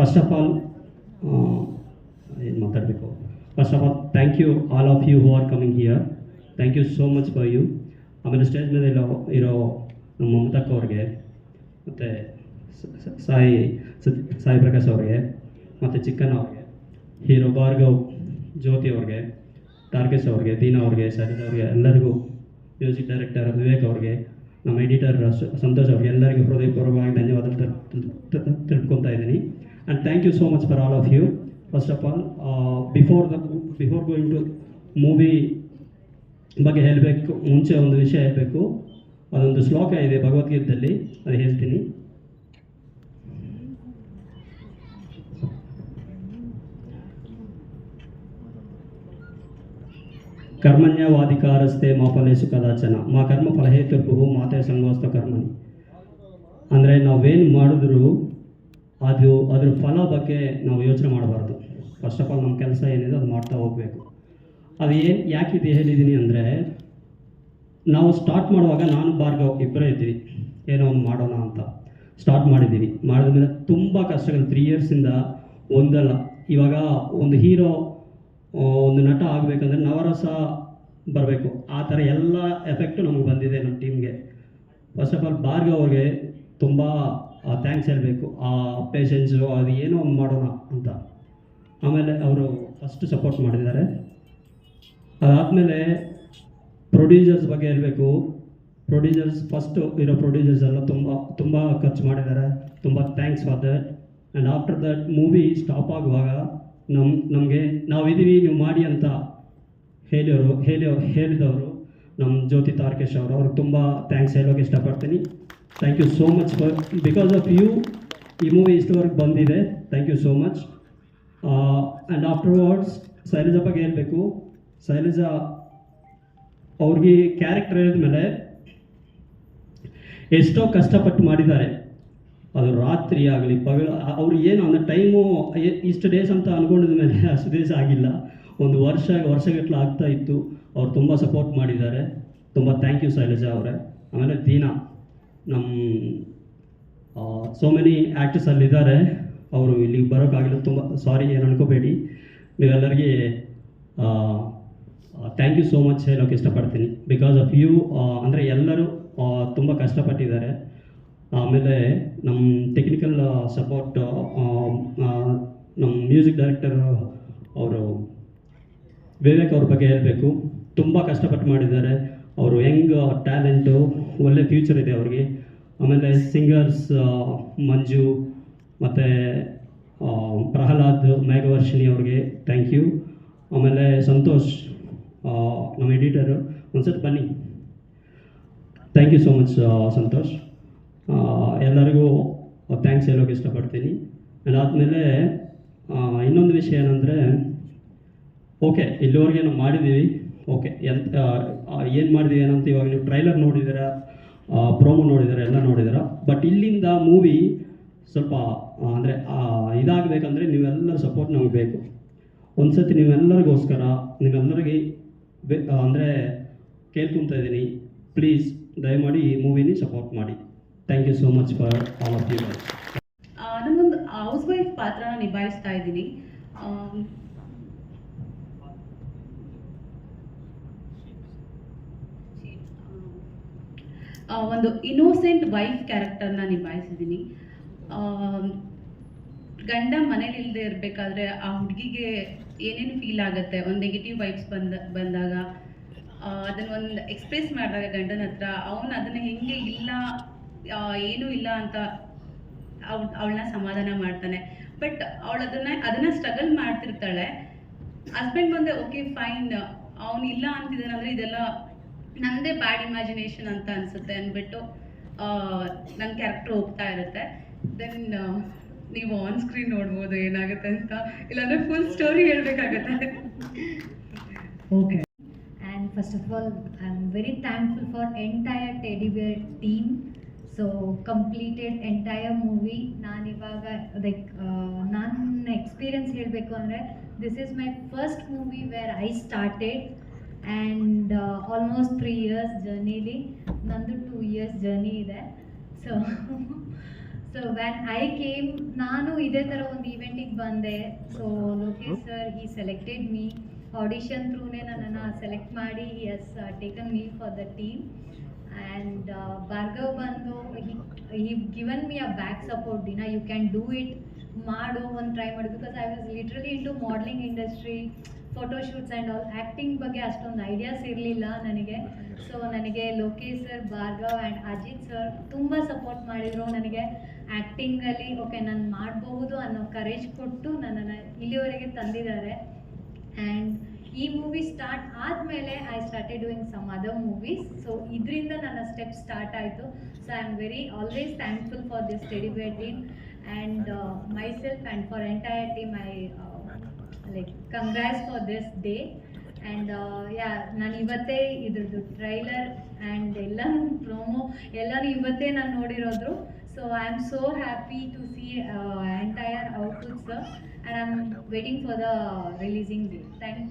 First of all ಏನು ಮಾತಾಡಬೇಕು first of all thank you all of you who are coming here thank you so much for you ಆಮೇಲೆ stage ಮೇಲೆ ಇರೋ ಇರೋ ನಮ್ಮ ಮಮತಕ್ಕ ಅವ್ರಿಗೆ ಮತ್ತು ಸಾಯಿ ಸಾಯಿ ಪ್ರಕಾಶ್ ಅವ್ರಿಗೆ ಮತ್ತು ಚಿಕ್ಕನ್ ಅವ್ರಿಗೆ ಹೀರೋ ಭಾರ್ಗವ್ ಜ್ಯೋತಿ ಅವ್ರಿಗೆ ಟಾರ್ಗೆಸ್ ಅವ್ರಿಗೆ ದೀನಾ ಅವ್ರಿಗೆ ಸರಿತಾ ಅವ್ರಿಗೆ ಎಲ್ಲರಿಗೂ ಮ್ಯೂಸಿಕ್ ಡೈರೆಕ್ಟರ್ ವಿವೇಕ್ ಅವ್ರಿಗೆ ನಮ್ಮ ಎಡಿಟರ್ ಸಂತೋಷ್ ಅವ್ರಿಗೆ ಎಲ್ಲರಿಗೂ ಹೃದಯಪೂರ್ವಕವಾಗಿ ಧನ್ಯವಾದ ತಿಳ್ಕೊತಾ ಇದ್ದೀನಿ and thank you so much for all of you first of all before the before going to movie ಬಗ್ಗೆ ಹೇಳಬೇಕು, ಮುಂಚೆ ಒಂದು ವಿಷಯ ಹೇಳಬೇಕು. ಅದೊಂದು ಶ್ಲೋಕ ಇದೆ ಭಗವದ್ಗೀತೆಯಲ್ಲಿ, ಅದು ಹೇಳ್ತೀನಿ. ಕರ್ಮಣ್ಯವಾಧಿಕಾರಸ್ತೆ ಮಾ ಫಲೇಶು ಕದಾಚನ. ಮಾ ಕರ್ಮ ಫಲಹೇತುರ್ಭು ಮಾತೆ ಸಂಗೋಸ್ತ ಕರ್ಮಣಿ. ಅಂದರೆ ನಾವೇನು ಮಾಡಿದ್ರು ಅದು, ಅದ್ರ ಫಲ ಬಗ್ಗೆ ನಾವು ಯೋಚನೆ ಮಾಡಬಾರ್ದು. ಫಸ್ಟ್ ಆಫ್ ಆಲ್ ನಮ್ಮ ಕೆಲಸ ಏನಿದೆ ಅದು ಮಾಡ್ತಾ ಹೋಗಬೇಕು. ಅದು ಏನು, ಯಾಕೆ ಇದು ಹೇಳಿದ್ದೀನಿ ಅಂದರೆ, ನಾವು ಸ್ಟಾರ್ಟ್ ಮಾಡುವಾಗ ನಾನು, ಭಾರ್ಗವ್ ಇಬ್ಬರೇ ಇದ್ದೀವಿ. ಏನೋ ಒಂದು ಮಾಡೋಣ ಅಂತ. ಸ್ಟಾರ್ಟ್ ಮಾಡಿದ್ದೀವಿ. ಮಾಡಿದ ಮೇಲೆ ತುಂಬ ಕಷ್ಟಗಳು. ತ್ರೀ ಇಯರ್ಸಿಂದ ಒಂದಲ್ಲ. ಇವಾಗ ಒಂದು ಹೀರೋ ಒಂದು ನಟ ಆಗಬೇಕಂದ್ರೆ ನವರಸ ಬರಬೇಕು. ಆ ಥರ ಎಲ್ಲ ಎಫೆಕ್ಟು ನಮಗೆ ಬಂದಿದೆ ನಮ್ಮ ಟೀಮ್ಗೆ ಫಸ್ಟ್ ಆಫ್ ಆಲ್ ಭಾರ್ಗವ್ ಅವ್ರಿಗೆ ತುಂಬ ಥ್ಯಾಂಕ್ಸ್ ಹೇಳಬೇಕು, ಆ ಪೇಷನ್ಸು ಅದು ಏನೋ ಒಂದು ಮಾಡೋಣ ಅಂತ. ಆಮೇಲೆ ಅವರು ಫಸ್ಟ್ ಸಪೋರ್ಟ್ ಮಾಡಿದ್ದಾರೆ. ಅದಾದಮೇಲೆ ಪ್ರೊಡ್ಯೂಸರ್ಸ್ ಬಗ್ಗೆ ಹೇಳಬೇಕು. ಪ್ರೊಡ್ಯೂಸರ್ಸ್ ಫಸ್ಟು ಇರೋ ಪ್ರೊಡ್ಯೂಸರ್ಸ್ ಎಲ್ಲ ತುಂಬ ತುಂಬ ಖರ್ಚು ಮಾಡಿದ್ದಾರೆ. ತುಂಬ thanks for that and after that movie stop ಆಗುವಾಗ ನಮ್ಮ ನಮಗೆ ನಾವಿದ್ದೀವಿ ನೀವು ಮಾಡಿ ಅಂತ ಹೇಳಿಯವರು ಹೇಳಿ ಹೇಳಿದವರು ನಮ್ಮ ಜ್ಯೋತಿ ತಾರ್ಕೇಶ್ ಅವರು. ಅವ್ರಿಗೆ ತುಂಬ ಥ್ಯಾಂಕ್ಸ್ ಹೇಳೋಕೆ ಇಷ್ಟಪಡ್ತೀನಿ. Thank you so much for because of you ಈ ಮೂವಿ ಇಷ್ಟವರೆಗೆ ಬಂದಿದೆ. Thank you so much and afterwards Shailaja ಬಗ್ಗೆ ಹೇಳಬೇಕು ಶೈಲಜಾ ಅವ್ರಿಗೆ ಕ್ಯಾರೆಕ್ಟರ್ ಹೇಳಿದ್ಮೇಲೆ ಎಷ್ಟೋ ಕಷ್ಟಪಟ್ಟು ಮಾಡಿದ್ದಾರೆ. ಅದು ರಾತ್ರಿ ಆಗಲಿ ಪಗಳ ಅವ್ರು ಏನು ಅಂದರೆ ಟೈಮು ಇಷ್ಟು ಡೇಸ್ ಅಂತ ಅಂದ್ಕೊಂಡಿದ ಮೇಲೆ ಅಷ್ಟು ಡೇಸ್ ಆಗಿಲ್ಲ. ಒಂದು ವರ್ಷ ವರ್ಷಗಟ್ಟಲೆ ಆಗ್ತಾ ಇತ್ತು. ಅವ್ರು ತುಂಬ ಸಪೋರ್ಟ್ ಮಾಡಿದ್ದಾರೆ. ತುಂಬ ಥ್ಯಾಂಕ್ ಯು ಶೈಲಜಾ ಅವರೇ. ಆಮೇಲೆ ದೀನಾ. ನಮ್ಮ ಸೋ ಮೆನಿ ಆ್ಯಕ್ಟರ್ಸ್ ಅಲ್ಲಿದ್ದಾರೆ. ಅವರು ಇಲ್ಲಿಗೆ ಬರೋಕ್ಕಾಗಿಲ್ಲ. ತುಂಬ ಸಾರಿ ಏನು ಅನ್ಕೋಬೇಡಿ. ನೀವೆಲ್ಲರಿಗೆ ಥ್ಯಾಂಕ್ ಯು ಸೋ ಮಚ್ ಹೇಳೋಕೆ ಇಷ್ಟಪಡ್ತೀನಿ. ಬಿಕಾಸ್ ಆಫ್ ಯು ಅಂದರೆ ಎಲ್ಲರೂ ತುಂಬ ಕಷ್ಟಪಟ್ಟಿದ್ದಾರೆ. ಆಮೇಲೆ ನಮ್ಮ ಟೆಕ್ನಿಕಲ್ ಸಪೋರ್ಟ್ ನಮ್ಮ ಮ್ಯೂಸಿಕ್ ಡೈರೆಕ್ಟರ್ ಅವರು ವಿವೇಕ್ ಅವ್ರ ಬಗ್ಗೆ ಹೇಳಬೇಕು. ತುಂಬ ಕಷ್ಟಪಟ್ಟು ಮಾಡಿದ್ದಾರೆ. ಅವರು ಹೆಂಗ್ ಟ್ಯಾಲೆಂಟು, ಒಳ್ಳೆ ಫ್ಯೂಚರ್ ಇದೆ ಅವ್ರಿಗೆ. ಆಮೇಲೆ ಸಿಂಗರ್ಸ್ ಮಂಜು, ಮತ್ತು ಪ್ರಹ್ಲಾದ್, ಮೇಘವರ್ಷಿಣಿ ಅವ್ರಿಗೆ ಥ್ಯಾಂಕ್ ಯು ಆಮೇಲೆ ಸಂತೋಷ್ ನಮ್ಮ ಎಡಿಟರು ಒಂದ್ಸತಿ ಬನ್ನಿ. Thank you so much Santosh. ಎಲ್ಲರಿಗೂ ಥ್ಯಾಂಕ್ಸ್ ಹೇಳೋಕೆ ಇಷ್ಟಪಡ್ತೀನಿ. ಅದಾದಮೇಲೆ ಇನ್ನೊಂದು ವಿಷಯ ಏನಂದರೆ ಓಕೆ ಇಲ್ಲಿವರೆಗೆ ನಾವು ಮಾಡಿದ್ದೀವಿ. ಓಕೆ ಎಂತ ಏನು ಮಾಡಿದೀವಿ ಏನಂತ ಇವಾಗ ನೀವು ಟ್ರೈಲರ್ ನೋಡಿದ್ದೀರಾ ಪ್ರೋಮೋ ನೋಡಿದ್ದೀರಾ, ಎಲ್ಲ ನೋಡಿದ್ದೀರಾ. ಬಟ್ ಇಲ್ಲಿಂದ ಮೂವಿ ಸ್ವಲ್ಪ ಅಂದರೆ ಇದಾಗಬೇಕಂದ್ರೆ ನೀವೆಲ್ಲರ ಸಪೋರ್ಟ್ ನಮಗೆ ಬೇಕು. ಒಂದು ಸತಿ ನೀವೆಲ್ಲರಿಗೋಸ್ಕರ, ನೀವೆಲ್ಲರಿಗೆ ಬೇ ಅಂದರೆ ಕೇಳ್ಕೊತಾ ಇದ್ದೀನಿ. ಪ್ಲೀಸ್ ದಯಮಾಡಿ ಈ ಮೂವಿನ ಸಪೋರ್ಟ್ ಮಾಡಿ. Thank you so much for all of you ನಾನೊಂದು ಹೌಸ್ ವೈಫ್ ಪಾತ್ರನ ನಿಭಾಯಿಸ್ತಾ ಇದ್ದೀನಿ ಆಮ್, ಆ, ಒಂದು ಇನ್ನೋಸೆಂಟ್ ವೈಫ್ ಕ್ಯಾರೆಕ್ಟರ್ನ ನಿಭಾಯಿಸಿದ್ದೀನಿ. ಗಂಡ ಮನೇಲಿ ಇಲ್ಲದೆ ಇರಬೇಕಾದ್ರೆ ಆ ಹುಡುಗಿಗೆ ಏನೇನು ಫೀಲ್ ಆಗುತ್ತೆ? ಒಂದು ನೆಗೆಟಿವ್ ವೈಬ್ಸ್ ಬಂದ, ಬಂದಾಗ ಅದನ್ನ ಒಂದು ಎಕ್ಸ್ಪ್ರೆಸ್ ಮಾಡಿದಾಗ ಗಂಡನ ಹತ್ರ ಅವನು ಅದನ್ನು ಹೆಂಗೆ ಇಲ್ಲ ಏನು ಏನೂ ಇಲ್ಲ ಅಂತ ಅವ್ ಅವಳನ್ನ ಸಮಾಧಾನ ಮಾಡ್ತಾನೆ. ಬಟ್ ಅವಳು ಅದನ್ನ ಅದನ್ನ ಸ್ಟ್ರಗಲ್ ಮಾಡ್ತಿರ್ತಾಳೆ. ಹಸ್ಬೆಂಡ್ ಬಂದೆ ಓಕೆ ಫೈನ್ ಅವನು ಇಲ್ಲ ಅಂತಿದ್ದಾನೆ ಅಂದ್ರೆ ಇದೆಲ್ಲ ನಂದೇ ಬ್ಯಾಡ್ ಇಮ್ಯಾಜಿನೇಷನ್ ಅಂತ ಅನ್ಸುತ್ತೆ ಅಂದ್ಬಿಟ್ಟು ನನ್ನ ಕ್ಯಾರೆಕ್ಟರ್ ಹೋಗ್ತಾ ಇರುತ್ತೆ. ದೆನ್ ನೀವು ಆನ್ ಸ್ಕ್ರೀನ್ ನೋಡ್ಬೋದು ಏನಾಗುತ್ತೆ ಅಂತ. ಇಲ್ಲಾಂದ್ರೆ full story ಹೇಳ್ಬೇಕಾಗತ್ತೆ. Okay and first of all I am very thankful for entire Bear team so completed entire movie ನಾನು ಇವಾಗ ಲೈಕ್ ನನ್ನ ಎಕ್ಸ್ಪೀರಿಯನ್ಸ್ ಹೇಳಬೇಕು ಅಂದರೆ this is my first movie where I started and almost three years ಜರ್ನಿಲಿ ನಂದು two years journey ಇದೆ. So so when I came ನಾನು ಇದೇ ಥರ ಒಂದು ಈವೆಂಟಿಗೆ ಬಂದೆ. ಸೊ ಲೋಕೇಶ್ ಸರ್ ಈ ಸೆಲೆಕ್ಟೆಡ್ ಮೀ ಆಡಿಷನ್ ಥ್ರೂನೇ ನನ್ನನ್ನು ಸೆಲೆಕ್ಟ್ ಮಾಡಿ he has taken me for the team and Bhargav ಬಂದು he given me a back support ದಿನ ಯು ಕ್ಯಾನ್ ಡೂ ಇಟ್ ಮಾಡು ಒಂದು ಟ್ರೈ ಮಾಡು because I was literally into modelling industry photoshoots and all acting ಬಗ್ಗೆ ಅಷ್ಟೊಂದು ideas ಇರಲಿಲ್ಲ ನನಗೆ. So ನನಗೆ Lokesh sir Bhargav and Ajith sir ತುಂಬ ಸಪೋರ್ಟ್ ಮಾಡಿದರು ನನಗೆ. ಆ್ಯಕ್ಟಿಂಗಲ್ಲಿ ಓಕೆ ನಾನು ಮಾಡಬಹುದು ಅನ್ನೋ ಕರೇಜ್ ಕೊಟ್ಟು ನನ್ನನ್ನು ಇಲ್ಲಿವರೆಗೆ ತಂದಿದ್ದಾರೆ. ಆ್ಯಂಡ್ ಈ ಮೂವಿ ಸ್ಟಾರ್ಟ್ ಆದಮೇಲೆ I started doing some other movies so ಇದರಿಂದ ನನ್ನ ಸ್ಟೆಪ್ ಸ್ಟಾರ್ಟ್ ಆಯಿತು. So I am very always thankful for this teddy bear team and myself and for entire team I like congrats for this day and yeah ನಾನು ಇವತ್ತೇ ಇದ್ರದ್ದು trailer and ಎಲ್ಲ promo ಎಲ್ಲರೂ ಇವತ್ತೇ ನಾನು ನೋಡಿರೋದು so I am so happy to see entire outputs and I am waiting for the releasing day thank you